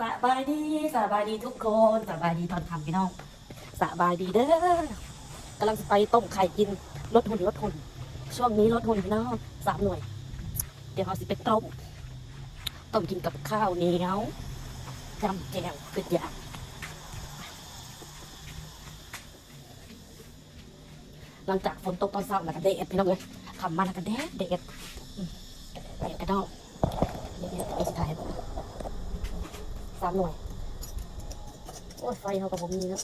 สบายดีสบายดีทุกคนสบายดีตอนทำพี่น้องสบายดีเด้อกำลังไปต้มไข่กินลดหุ่นลดหุ่น ช่วงนี้ลดหุ่นพี่น้องสามหน่วย เดี๋ยวเราสิไปต้มต้มกินกับข้าวเหนียวจำแจวเป็นอย่างหลังจากฝนตกตอนเช้าแล้วก็แดดพี่น้องเลยขำมาแล้วก็แดดแดดอืมแดดกระดอกเดี๋ยวเดี๋ยวไอ้สุดท้ สามหน่วยโอ้ยไฟเขากับผมมีแล้ว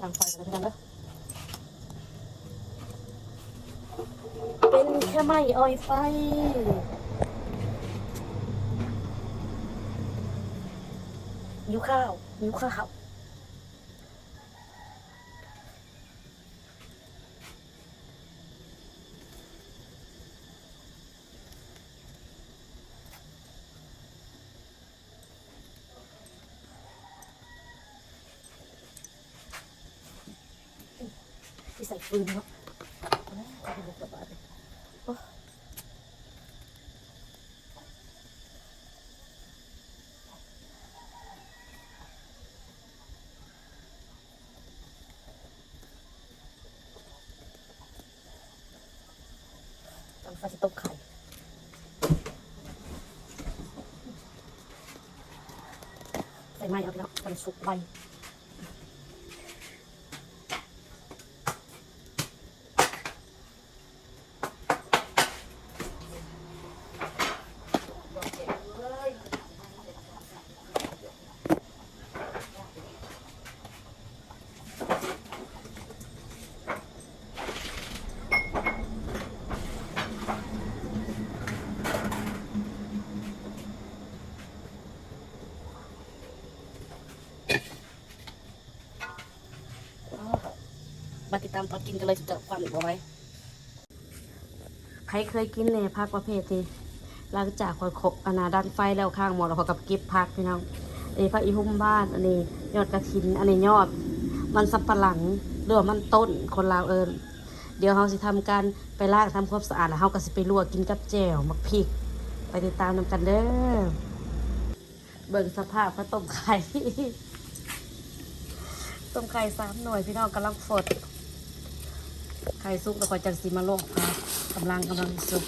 ลังไฟกันทุกท่านเด้อเป็นแค่ไม้อ้อยไฟหิวข้าวหิวข้าว ที่ใส่ฟืนเนาะโอ้ต้องใส่ต้มไข่ใส่ไม้เอาไปแล้วมันสุกไว มาติดตามตอกินกันเลยจะฟันเอาไว้ใครเคยกินเนี่ยพักประเภทที่หลังจากคอยขบอนาดันไฟแล้วข้างหมอเราขอกับก็บพักพี่น้องอันนี้พระอีหุ่มบ้านอันนี้ยอดกระถิน อันนี้ยอด มันสับปะหลังหรือว่ามันต้นคนลาวเอิญเดี๋ยวเราสิทำการไปล้างทำความสะอาดแล้วเราก็สิไปลวกกินกับแจ่วมักพริก ไปติดตามนำกันเด้อเบิ่งสภาพข้าวต้มไข่ต้มไข่สามหน่วยพี่น้องกำลังฟด ไข่สุกแล้วก็จังสีมาลงครับกำลังกำลังสุก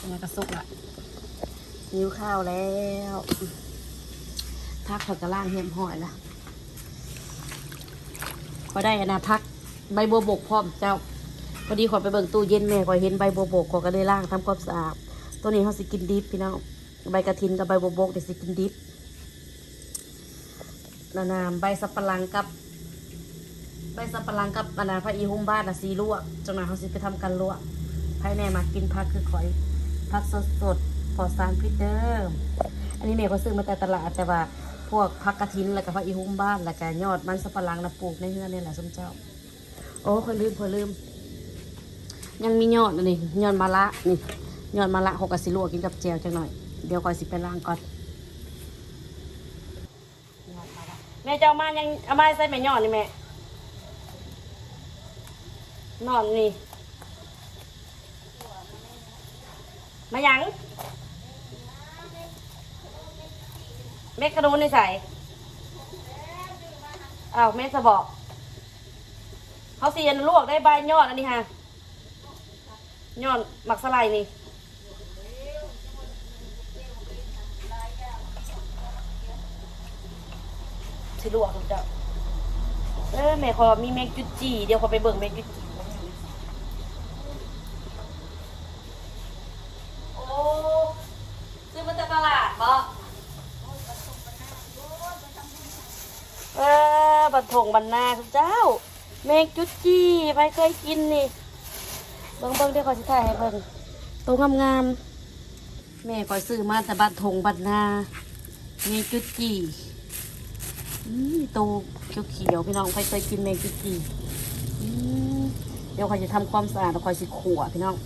ยังไงก็สุกละหิวข้าวแล้วพักผักกระล่างเฮียมหอยละพอได้อนนะพักใบบัวบกพร้อมเจ้า พอดีขอไปเบิ่งตู้เย็นแม่ขอเห็นใบบัวบกขอก็เลยล่างทำความสะอาดตัวนี้เขาสิกินดิบพี่น้องใบกระถินกับใบบัวบกเดี๋ยวสิกินดิบนานามใบสับปะหลังกับ ใบสับปะหลังกับอันนาพระอีหุ่มบ้านนะสีลวกจังหวะเขาสิไปทำกันลวกภายในมากินผักคือข่อยผักสดสดปลอดสารพิษเดิมอันนี้แม่ก็ซื้อมาแต่ตลาดแต่ว่าพวกผักกระถินแล้วก็พระอีหุ่มบ้านแล้วก็ยอดมันสับปะหลังนะปลูกในเฮือนนี่แหละสมเจ้า โอ้ค่อยลืมค่อยลืม ยังมียอดนนี้ยอดมะละนี่ยอดมะละหกกะสิลวกกินกับแจวจังหน่อยเดี๋ยวก่อยสิไปล้างก่อนแม่เจ้ามายังเอามาใส่แม่ยอดนี่แม่ นอนนี่ มายังแม่กระดูนในใส่อ้าวแม่จะบอก เขาเสียนลวกได้ใบยอดอันนี้ฮะยอดหมักสไลด์นี่สิลวกเจ้าเออแม่ขอมีแมงจุดจีเดี๋ยวขอไปเบิ่งแมงจุดจีโอ้ซื้อมาจากตลาดบ่เออ บันทงบันนาคุณเจ้า แมงจุดจีไม่เคยกินนี่ เบิ่งเบิ่งเดี๋ยวขอสิถ่ายให้เบิ่งตัวงามๆ แม่คอยซื้อมาแต่บันทงบันนาแมงจุดจีอืมตูเขียวๆพี่น้องใครเคยกินแมงจีจีอืมเดี๋ยวคอยจะทำความสะอาดแล้วคอยสิขัวพี่น้อง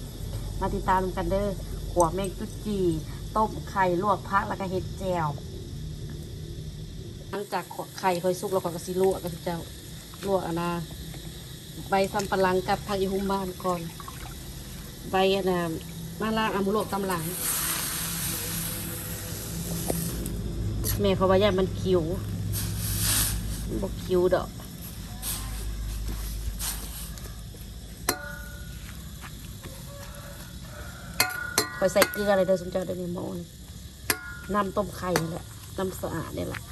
มาติดตามกันเด้อขัวแมงจุจีต้มไข่ลวกพักแล้วก็เห็ดแจ่ว หลังจากไข่คอยสุกแล้วคอยก็สิลวกกันเจ้าลวกอันนะใบซัมปะหลังกับผักอีหุ่มบ้านก่อน ใบอันนะมาล่างอามุโลกตำหลัง แม่เขาว่าย่ามันคิวบอกคิวดอกคอยใส่เกลืออะไรเด้อสมเจ้าเด้อในหม้อนน้ำต้มไข่นี่แหละน้ำสะอาดนี่แหละ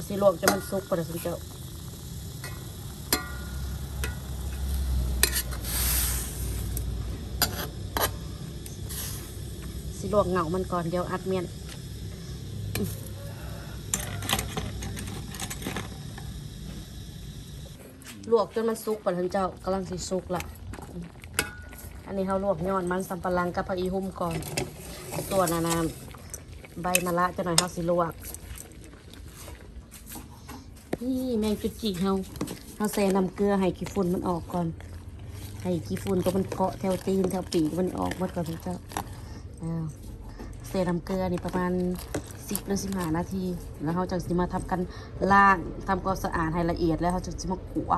เอาสิลวกจะมันสุกก่อนเด้อสมเจ้าสิลวกเหงามันก่อนเดี๋ยวอัดเมียนลวกจนมันสุกก่อนท่านเจ้ากำลังสิสุกละอันนี้เขาลวกยอดมันสำปะหลังกับผักอีหุ่มก่อน ส่วนอันนั้นใบมะระจะหน่อยเขาสิลวก นี่แมงจุจีเฮาเขาใส่น้ำเกลือให้ขี้ฝุ่นมันออกก่อน ให้ขี้ฝุ่นตัวมันเกาะแถวตีนแถวปีกมันออกหมดก่อนท่านเจ้าอ้าวใส่น้ำเกลือนี่ประมาณสิบหรือสิบห้านาที แล้วเขาจะสิมาทำกันล้างทำความสะอาดให้ละเอียดแล้วเขาจะสิมาขัว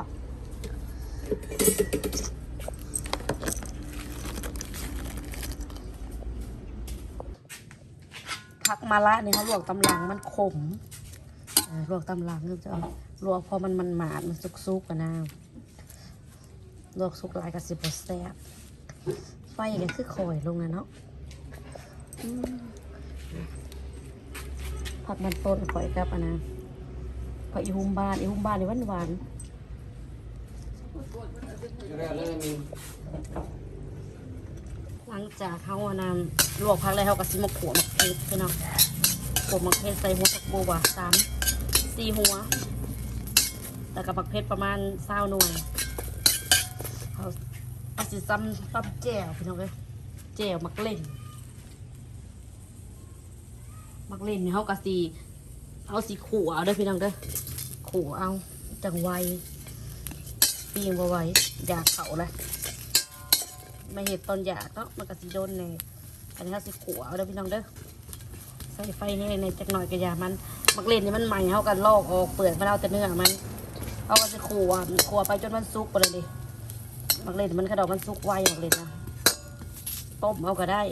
ผักมะระเนี่ยเขาลวกตำลังมันขม ลวกตำลังก็จะเอาลวกพอมันมันหมาดมันสุกๆกันนะลวกสุกลายกับสิบแซ่บไฟก็คือคอยลงนะเนาะผักมันต้นข่อยกับอันนะผักอีหุ่มบานอีหุ่มบานนี่หวานหวานหลังจากเขาอันนั้นลวกผักแล้วเขาก็สิมาขวมะเขือพี่น้องขวมะเขือใส่หัวผักบัวสาม สี่หัว แต่กับผักเพชรประมาณเศร้าหน่วยเขาเอาสิซ้ำซ้ำแจ่วพี่น้องเลยแจ่วมักเล่น มักเล่นเนี่ยเขากะสีเอาสีขัวเอาเด้อพี่น้องเด้อขัวเอาจังไวปีงไหวอยากเขาเลยไม่เห็นตอนอยากเนาะมันกะสีโดนในอันนี้เขาสีขัวเอาเด้อพี่น้องเด้อ ส่ไฟให้ในจักหน่อยกระยามันมักเล่นนี่มันใหม่เขากันลอกออกเปลือกมันเอาแต่เนื้อมันเขาก็จะขัวขัวไปจนมันสุกไปเลยดิมักเล่นมันกระดอกมันสุกไวมักเล่นนะต้มเอาก็ได้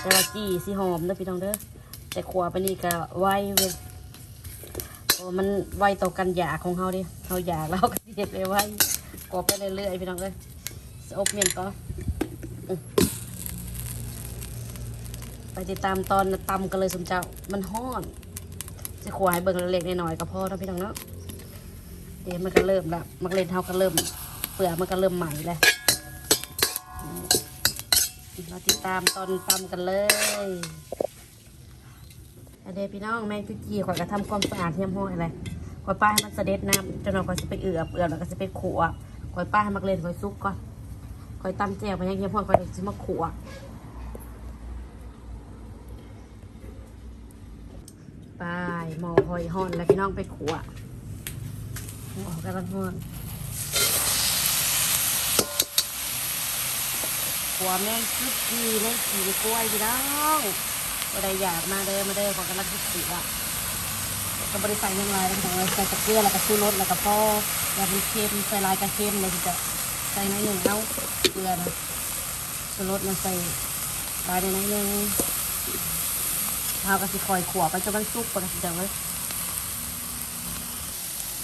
แต่ว่าจี้สิหอมนะพี่น้องเด้อแต่ขัวไปนี่ก็ไวเว้ยมันไวต่อกันอยากของเขาดิเขาอยากแล้วก็เด็ดไปไวกรอบไปเรื่อยๆพี่น้องเด้ออบเมียนก็อ ไปติดตามตอนตำกันเลยสมเจ้ามันห้อน จะขวให้เบิ่งเล็กๆน้อยๆก็พอแล้วพี่น้องเนาะเดี๋ยวมันก็เริ่มละมักเล่นเท่าก็เริ่ม เปลือกมันก็เริ่มใหม่เลยมเราติดตามตอนตำกันเลยอันเดยวพี่น้องแมงจุจีขอยกระทำความสะอาดเทียมห้อยอะไรขอยป้าให้มันเสด็จน้ำจนเราก็จะไปเอือบเอือบแล้วก็จะไปขัวขอยป้าให้มักเล่นขอยซุกก่อนขอยตำแจ่วไปยังเทียมห้อยขอยจะมาขัวป หมอหอยห่อนแล้วพี่น้องไปขัวหมอกำลังห่อนหัวแม่งคิดดีแม่งขี่กล้วยพี่น้องก็ได้อยากมาเด้อมาเด้อขอกำลังคิดสิอะก็บริใส่ยังไงแล้วถึงใส่ตะเกียบแล้วก็ชูรสแล้วก็พ่อแล้วมันเค็มใส่ลายกระเค็มเลยที่จะใส่ในหนึ่งเอาเกลือนะชูรสมาใส่ลายในนั้นหนึ่ง เท้าก็สิคอยขัวไปจนมันสุกก่อนสิเดี๋ยวเลย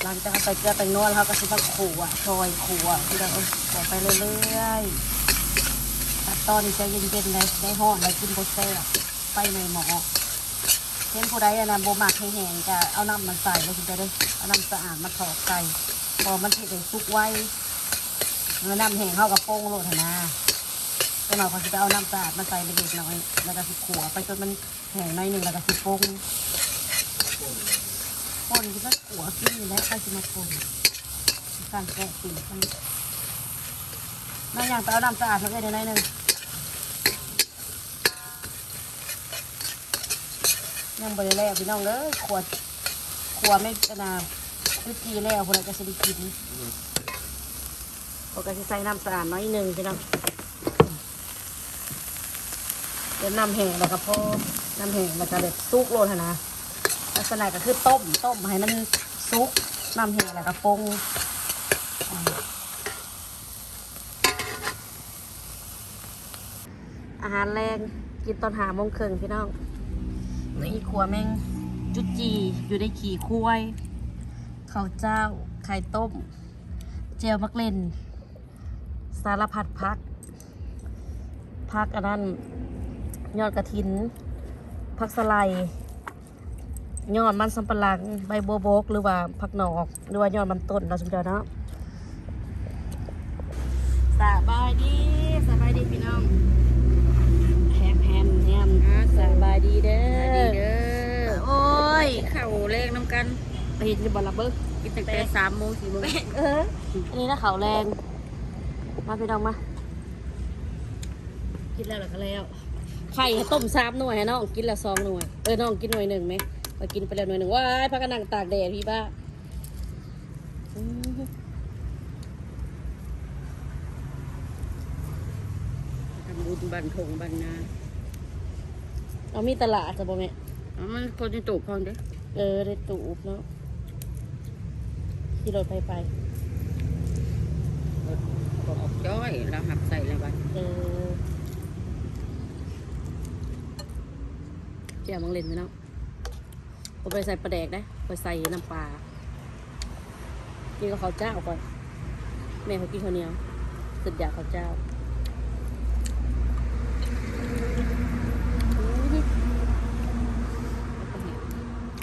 หลังจากใส่เกลือแต่งนวดแล้วก็สิต้องขัวซอยขัวที่เราขัวไปเรื่อยๆตัดตอนนี้ใจเย็นๆเลยได้ห่อได้กินโบเซ่ไปในหม้อเช่นผู้ใดอะนะโบมักให้แห้งจะเอาน้ำมันใส่แล้วคุณจะได้เอาน้ำสะอาดมาถอกไก่พอมันเผ็ดสุกไว้เมื่อน้ำแห้งเข้ากับโป้งโลดหั่นนะ ก็เราเขาจะเอาน้ำสะอาดมาใส่เล็กๆน้อยแล้วก็สิขัวไปจนมันแห้งหน่อยหนึ่งแล้วก็สิโป้งป่นที่ก็ขัวขึ้นอยู่แล้วใครจะมาป่นการแกะสีมันน่าอย่างไปเอาน้ำสะอาดมาเลยเดี๋ยวหน่อยหนึ่งยังบริแล้วพี่น้องเลยขวดขวดไม่กระนาวิธีแล้วพวกเราจะสิได้กินพวกก็จะใส่น้ำสะอาดน้อยหนึ่งพี่น้อง เดี๋ยวน้ำแห้งแล้วก็พอน้ำแห้งแล้วก็เด็ดซุกโลนนะลักษณะก็คือต้มต้มให้มันซุกน้ำแห้งแล้วก็ปรุงอาหารแรงกินตอนหาโมงครึ่งพี่น้องนี่ขัวแมงจุจีอยู่ในขี่คุ้ยข้าวเจ้า ไข่ต้ม เจลมักเล่น สารพัดพัก พักอันนั้น ยอดกระถินพักสไลด์ยอดมันสำปะหลังใบบัวบกหรือว่าพักหนอก หรือว่ายอดมันต้นเราะสมเจ้าเนาะสบายดีสบายดีพี่น้องแฮมแฮมแฮมสบายดีเด้ดีอเด้อโอ้ยข้าวแรงน้ำกันไปเห็นจะบอลลับเบิ้งกินตั้งแต่สามโมงสี่โมงเอออันนี้นะเขาวแรง มาพี่น้องมา กินแล้วเหรอก็แล้ว ไข่ให้ต้มสามหน่วยให้น้องกินละสองหน่วยเออน้องกินหน่วยหนึ่งไหมไปกินไปแล้วหน่วยหนึ่งว้ายพักกันนั่งตากแดดพี่บ้าอืมทำบุญบันทงบันนาเอามีตลาดจะบอกไหมเอามันคนที่ตูกพองเด้อเออได้ตูบเนาะขี่รถไปไปบอกออกจ้อยเราหับใส่เลยบัดเออ จียวมังเล่นไหมเนาะผมไปใส่ปลาแดกได้ไปใส่น้ำปลากินกับข้าวเจ้าก่อน แม่เขากินข้าวเหนียวสุดอยากข้าวเจ้า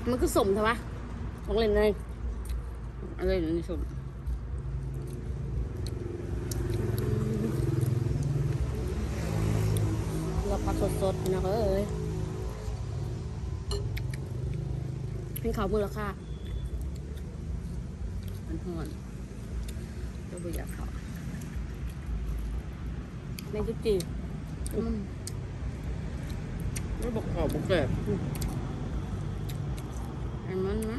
มันคือสมใช่ปะมังเล่นเลยอะไรอยู่ในสมเราพักสดๆนะเอ้ย เป็นเขาวมือละค่ะ มันห่อนเจ้าบุอยากเขาแมงจุจีอืมแล้วบอกขอบบอกแกบอันมันนะ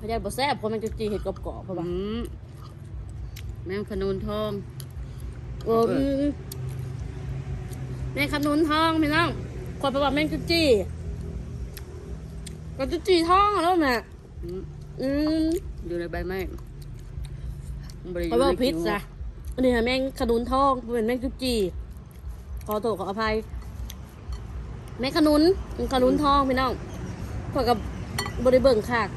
พยายบ่แซ่บเพราะแมงจุจีเห็ดกรอบๆเพราะอืว่ามแมงขนุนทองเอออืมแมงขนุนทองพี่น้อง คนไปว่าแมงจุจีก็จุจีทองอะแล้วแม่อืมอืมอยู่ในใบไม้มันบ่ได้อเขายู่บอกในพิษขี้จ้ะอันนี้ค่ะแมงขนุนทองบ่เป็นแมงจุจีขอโทษขออภัย แมงขนุนขนุนทองพี่น้องพอกับบริเบิงคาก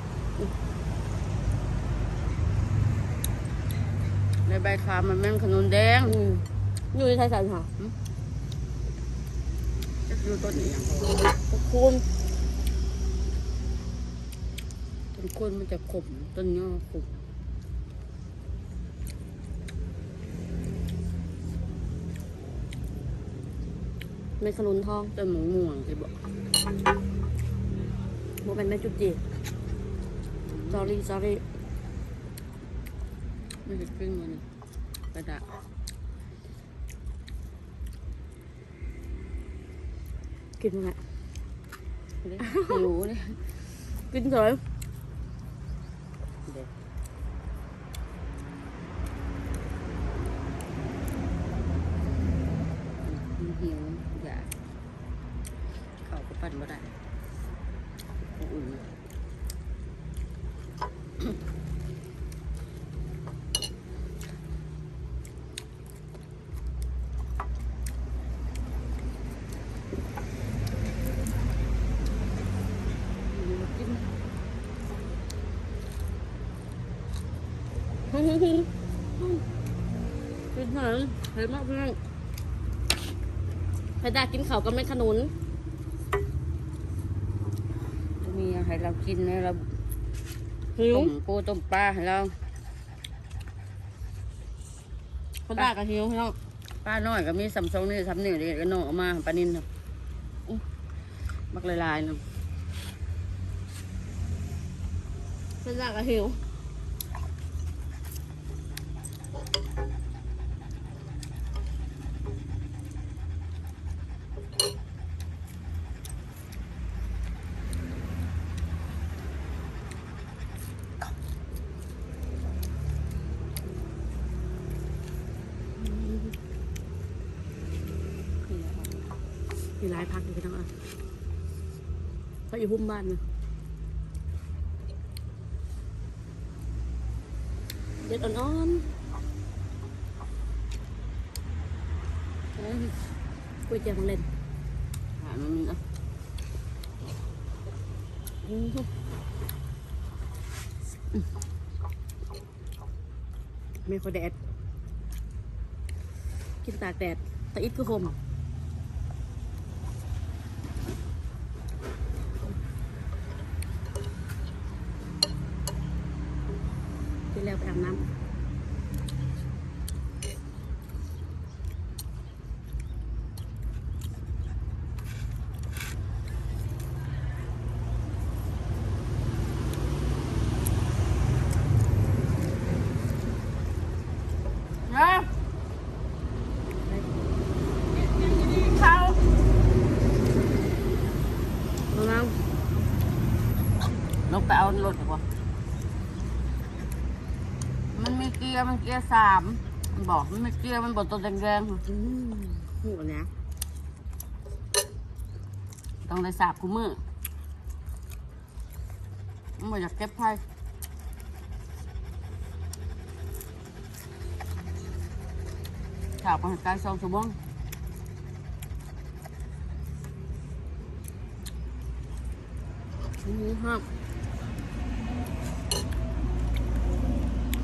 ในใบขามมันแมงขนุนแดงอืมอยู่ในไทยสันค่ะจะ อยู่ต้นนี้อย่างขอบคุณต้นกล้วยมันจะขมต้นย่อขมแมงขนุนทองต้นหมงม่วงที่บอกโมเป็นแมงจุจี sorry sorry ไม่ได้ขึ้นมันกระดาษ กินมั้ยเลยหิวเลยกินเถอะ เด็กหิวอยากเขาก็ปั่นบ่ได้อุ่น กินเถ อะเฮ้ยมากเพื่อนไปดากินเขาวกับแมงขนุน มีให้เรากินนะเราหิวต้มปูต้มปลาให้เราไปดากับหิวพี่น้องป้าน้อยก็มีสัมซองนี่สัมนี่เด็กก็น้องเอามาปลานินครับอุ๊ยมักลายๆนะไปดากับหิว พี่น้องอะเขาอยู่หุ้มบ้านนะเด็ดอ่อนๆก๋วยเตี๋ยวของเล่นหามันมีนะอืมไม่ขอแดด กินตากแดดแตะอิดคือคมอาบน้ำนะ เข้าเอาแล้ว ลงไปเอารถดีกว่ามันมีเกียร์มันเกียร์สามมันบอกมันมีเกียร์มันบอกตัวแดงอืมหูนะๆต้องได้สาบคู่มือมันบอกอยากเก็บไพ่สาบไปใกล้สองชั่วโมงอืมครับ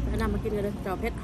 ไปนำ มากินกันเลยจอเพชร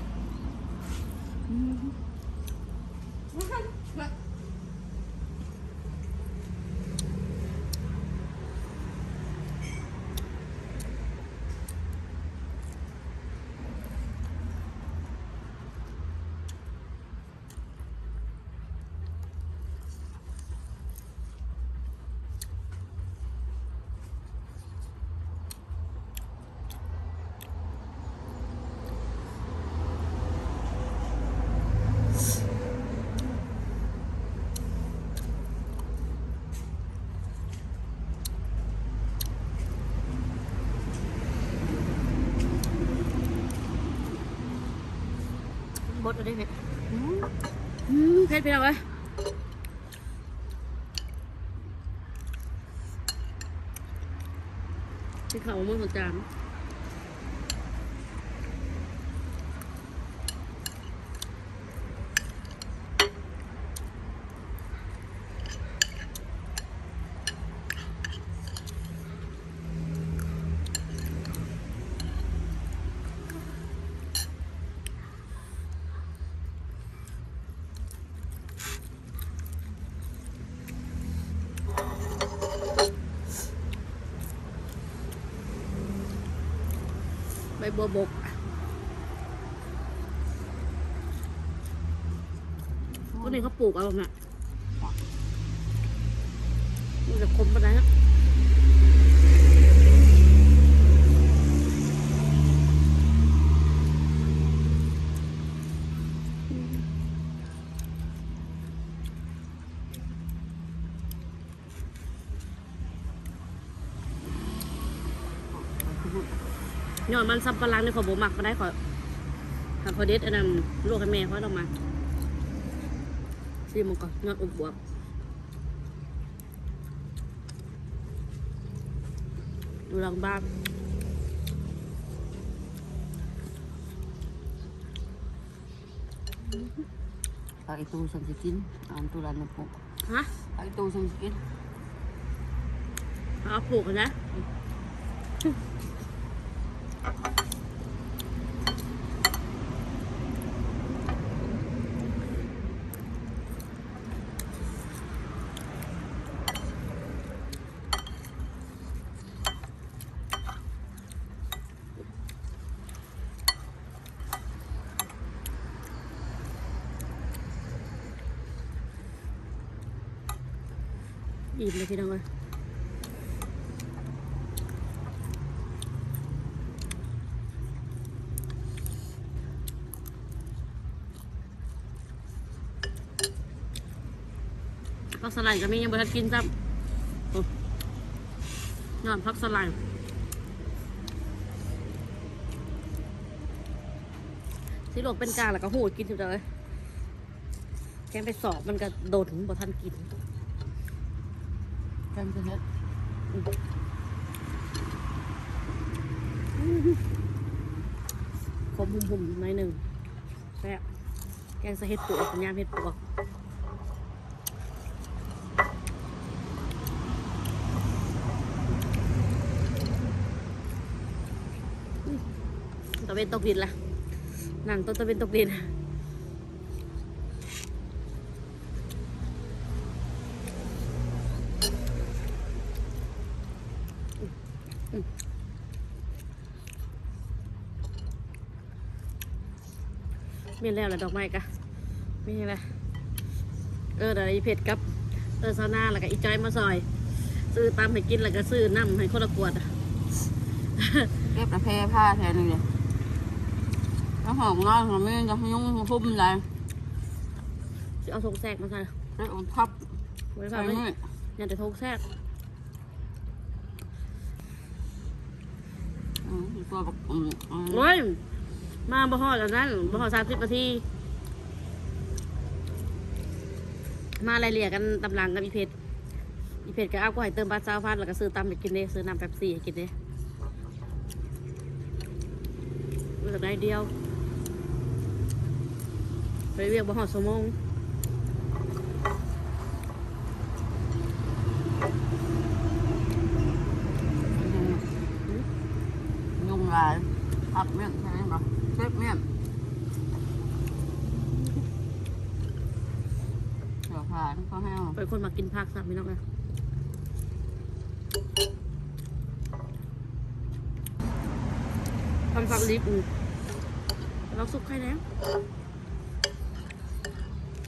ดเอาได้เพชรอืมอืมเพชรไปเอาไว้ที่เขาเมืองสวจาม ใบบัวบกต้นนี้เขาปลูกเอาแบบน่ะมันจะคมปานไหนนะ มันซับปะรังในขอโบมักมาได้ขอหาขอเด็ดอันนั้นลูกให้แม่เขาเอามาซีมันก่อนยอดอุบบวบดูหลังบ้านปากไอตูฉันจะกินเอันตุลันในปุ๊บฮะปากไอตูฉันจะกินเอาปลูกกันนะ อิ่มเลยพี่น้องเลยผักสลัดก็มียังบ่ทันกินซ้ำโอ้ยอดผักสลัดสิโลกเป็นกลางแล้วก็หูดกินอยู่เลยแกงไปสอบมันก็โดนบ่ทันกิน ค็มจนเน็ดขมหุ่มๆหน่อยหนึ่งแซ่บแกงสะเห็ดปวกยามเห็ดปวกตะเวนตกดินล่ะ หนังต้นตะเวนตกดิน นแล้วละดอกไม้กะไม่ใช่ปะเออเดี๋ยวไอ้เผ็ดกับ เออซาวน่าแล้วก็อีจอยมาซอย ซื้อตามให้กินแล้วก็ซื้อน้ำให้คนละขวดอะเก็บประเพผ้าแทนนึงเลยแล้วหอมน้อยหอมไม่จะให้ยุ่งพุ่มอะไรสิเอาทงแทรกมาใส่แล้วเอาทับไว้ใส่ฟังเลยมืออย่าแต่ทงแทรกอืมตัวแบบอืมอืมโอ้ย มาบ่ฮอดแล้วนั้นบ่ฮอดสามสิบนาที มาอะไรเลี่ยกันตำลังกับอีเพชรอีเพชรก็เอาก็ให้เติมบาเจ้าพัดแล้วก็ซื้อตำไปกินเด้ซื้อน้ำแป๊บซี่ให้กินเด้เลือได้เดียวไปเรียกบ่ฮอดสมอง ยุ่งลายทับเมี่ยงใช่ไหมครับเชฟเมี่ยงเสือผ่านก็ให้เอาเป็นคนมากินผักสับไม่น้อกนะทำผักลิบอืมเราสุกไข่แล้ว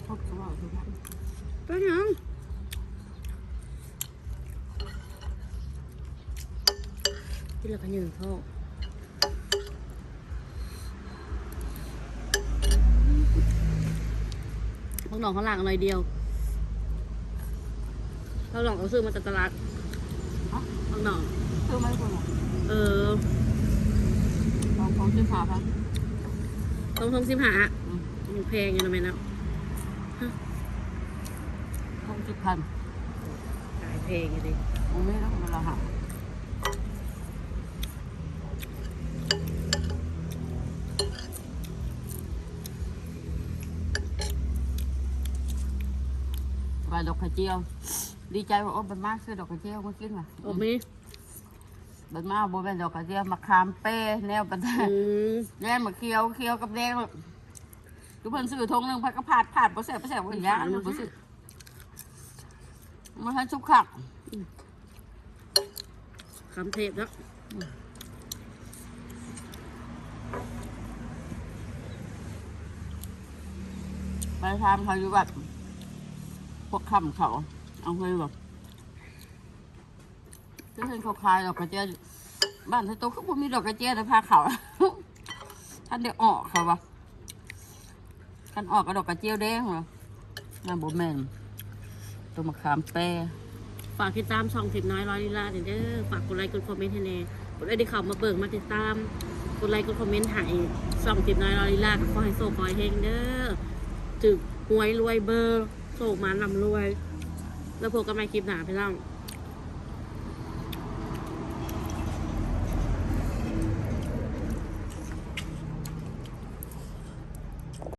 พบกับว่าทุกท่านก็ยังกินแล้วก็ยืนท้องพว กน้องเขาหลังหน่อยเดียวเขาหลองเขาซื้อมาจากตลาดพวกน้องคือไม่คุณเออลองของจิ้มหาครับต้องทงสิบหาอยู่แพงอยู่นะแม่นะของจิ้มพันขายแพงอยู่ดิมันไม่ต้องเวลาหัก ดอกกระเจียว ดีใจว่าโอ้บันมากซื้อดอกกระเจียวมากินว่ะโอ้มีบันมากบ่เป็นดอกกระเจียวมะขามเป้แนวปันอืมแดงมะเขียวเขียวกับแดงทุกคนซื้อทงหนึ่งพักก็ผาดผาดบ่เสียบ่เสียบ่อย่างนี้บ่ซื้อมันให้ชุกขักคำเทพแล้วไปทำเขาอยู่แบบพ วกคำเขาเอาเลยแบบจะเห็นเขาคายดอกกระเจี๊ยบ้านที่โตก็บ่มีดอกกระเจี๊ยวแต่พาเขาท่านได้ออกเขาวะท่านออกกับดอกกระเจี๊ยวแดงเหรอน่าบ่แม่นตัวมะขามแป้ฝากติดตามช่องทิพย์น้อยร้อยลีลาเด้อฝากกดไลค์กดคอมเมนต์ให้แน่กดไลค์ที่เขามาเบิกมาติดตามกดไลค์กดคอมเมนต์ให้ช่องทิพย์น้อยร้อยลีลาขอให้โซ่ขอให้เฮงเด้อจึกหวยรวยเบอร์ โซ่มันลำรวย แล้วพบกันใหม่คลิปหน้าพี่น้อง